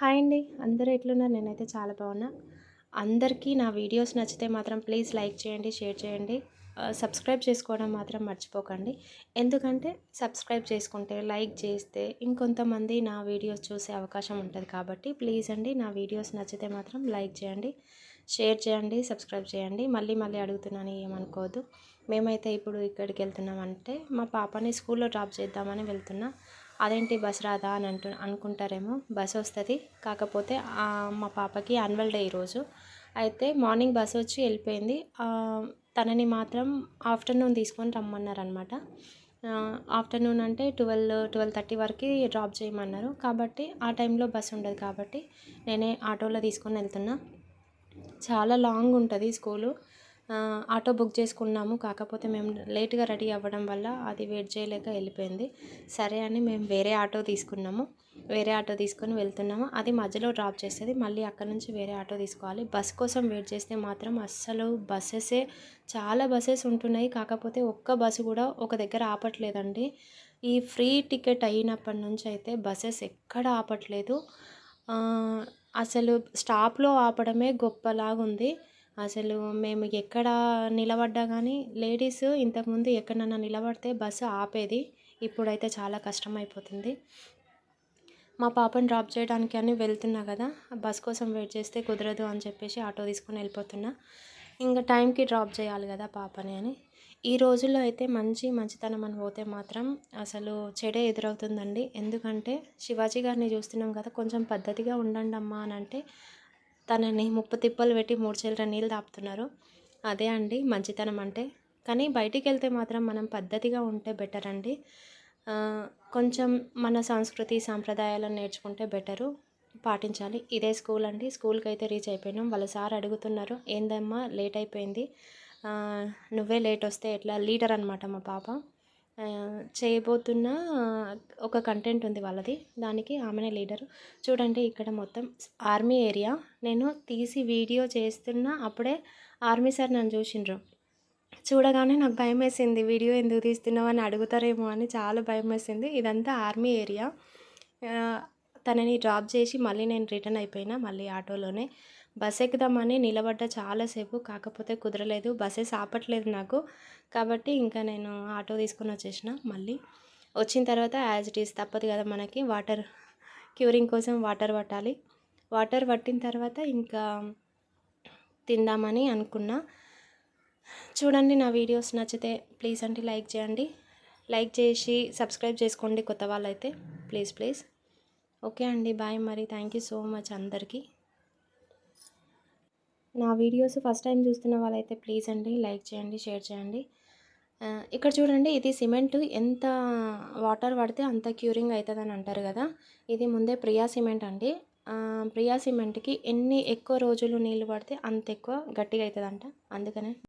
Hi అండి. అందరూ ఎట్లున్నారు? నేనైతే చాలా బాగున్నా. అందరికీ నా వీడియోస్ నచ్చితే మాత్రం ప్లీజ్ లైక్ చేయండి షేర్ చేయండి. సబ్స్క్రైబ్ చేసుకోవడం మాత్రం మర్చిపోకండి. ఎందుకంటే సబ్స్క్రైబ్ చేసుకుంటే లైక్ చేస్తే ఇంకొంతమంది నా వీడియోస్ చూసే అవకాశం ఉంటుంది కాబట్టి ప్లీజ్ అండి నా వీడియోస్ నచ్చితే మాత్రం లైక్ చేయండి షేర్ చేయండి సబ్స్క్రైబ్ చేయండి. మళ్ళీ మళ్ళీ అడుగుతున్నాను ఏమనుకోవద్దు. మేమైతే ఇప్పుడు ఇక్కడికి వెళ్తున్నామంటే మా పాపని స్కూల్లో డ్రాప్ చేద్దామని వెళ్తున్నా. అదేంటి బస్ రాదా అని అంటు అనుకుంటారేమో బస్ వస్తుంది. కాకపోతే మా పాపకి యాన్యువల్ డే ఈరోజు. అయితే మార్నింగ్ బస్ వచ్చి వెళ్ళిపోయింది. తనని మాత్రం ఆఫ్టర్నూన్ తీసుకొని రమ్మన్నారనమాట ఆఫ్టర్నూన్ అంటే ట్వెల్వ్ ట్వెల్వ్ థర్టీ వరకు డ్రాప్ చేయమన్నారు. కాబట్టి ఆ టైంలో బస్సు ఉండదు కాబట్టి నేనే ఆటోలో తీసుకొని వెళ్తున్నా. చాలా లాంగ్ ఉంటుంది స్కూలు. ఆటో బుక్ చేసుకున్నాము. కాకపోతే మేము లేట్గా రెడీ అవ్వడం వల్ల అది వెయిట్ చేయలేక వెళ్ళిపోయింది. సరే అని మేము వేరే ఆటో తీసుకున్నాము. వేరే ఆటో తీసుకొని వెళ్తున్నాము. అది మధ్యలో డ్రాప్ చేస్తుంది మళ్ళీ అక్కడ నుంచి వేరే ఆటో తీసుకోవాలి. బస్ కోసం వెయిట్ చేస్తే మాత్రం అస్సలు బస్సెసే చాలా బస్సెస్ ఉంటున్నాయి. కాకపోతే ఒక్క బస్సు కూడా ఒక దగ్గర ఆపట్లేదండి. ఈ ఫ్రీ టికెట్ అయినప్పటి నుంచి అయితే బస్సెస్ ఎక్కడ ఆపట్లేదు. అసలు స్టాప్లో ఆపడమే గొప్పలాగా ఉంది అసలు మేము ఎక్కడ నిలబడ్డా కానీ లేడీస్ ఇంతకుముందు ఎక్కడన్నా నిలబడితే బస్సు ఆపేది. ఇప్పుడైతే చాలా కష్టం అయిపోతుంది మా పాపని డ్రాప్ చేయడానికి అని వెళ్తున్నా కదా బస్ కోసం వెయిట్ చేస్తే కుదరదు అని చెప్పేసి ఆటో తీసుకొని వెళ్ళిపోతున్నా. ఇంకా టైంకి డ్రాప్ చేయాలి కదా పాపని అని. ఈ రోజుల్లో అయితే మంచి మంచితనం అని పోతే మాత్రం అసలు చెడే ఎదురవుతుందండి. ఎందుకంటే శివాజీ గారిని చూస్తున్నాం కదా కొంచెం పద్ధతిగా ఉండండి అమ్మా అని అంటే తనని ముప్పు తిప్పలు పెట్టి మూడు చెల్లర నీళ్ళు తాపుతున్నారు. అదే అండి మంచితనం అంటే. కానీ బయటికి వెళ్తే మాత్రం మనం పద్ధతిగా ఉంటే బెటర్ అండి. కొంచెం మన సంస్కృతి సాంప్రదాయాలను నేర్చుకుంటే బెటరు. పాటించాలి. ఇదే స్కూల్ అండి. స్కూల్కి అయితే రీచ్ అయిపోయినాం. వాళ్ళ సార్ అడుగుతున్నారు ఏందమ్మా లేట్ అయిపోయింది. నువ్వే లేట్ వస్తే ఎట్లా? లీడర్ అనమాట మా పాప. చేయబోతున్న ఒక కంటెంట్ ఉంది వాళ్ళది. దానికి ఆమెనే లీడరు చూడండి ఇక్కడ మొత్తం ఆర్మీ ఏరియా నేను తీసి వీడియో చేస్తున్న అప్పుడే ఆర్మీ సార్ నన్ను చూసిండ్రు. చూడగానే నాకు భయం వేసింది వీడియో ఎందుకు తీస్తున్నావు? అని అడుగుతారేమో అని చాలా భయం వేసింది ఇదంతా ఆర్మీ ఏరియా తనని డ్రాప్ చేసి మళ్ళీ నేను రిటర్న్ అయిపోయినా మళ్ళీ ఆటోలోనే. బస్ ఎక్కుదామని నిలబడ్డ చాలాసేపు కాకపోతే కుదరలేదు. బస్సెస్ ఆపట్లేదు నాకు. కాబట్టి ఇంకా నేను ఆటో తీసుకొని వచ్చేసిన మళ్ళీ. వచ్చిన తర్వాత యాజ్ ఇట్ ఈస్ తప్పదు కదా మనకి. వాటర్ క్యూరింగ్ కోసం వాటర్ పట్టాలి. వాటర్ పట్టిన తర్వాత ఇంకా తిందామని అనుకున్నా. చూడండి నా వీడియోస్ నచ్చితే ప్లీజ్ అంటే లైక్ చేయండి. లైక్ చేసి సబ్స్క్రైబ్ చేసుకోండి కొత్త వాళ్ళైతే. Please please. ఓకే అండి బాయ్ మరి. థ్యాంక్ యూ సో మచ్ అందరికీ. నా వీడియోస్ ఫస్ట్ టైం చూస్తున్న వాళ్ళైతే ప్లీజ్ అండి లైక్ చేయండి షేర్ చేయండి. ఇక్కడ చూడండి ఇది సిమెంట్. ఎంత వాటర్ పడితే అంత క్యూరింగ్ అవుతుందని అంటారు కదా. ఇది ముందే ప్రియా సిమెంట్ అండి. ప్రియా సిమెంట్కి ఎన్ని ఎక్కువ రోజులు నీళ్ళు పడితే అంత ఎక్కువ గట్టిగా అవుతుందంట అందుకనే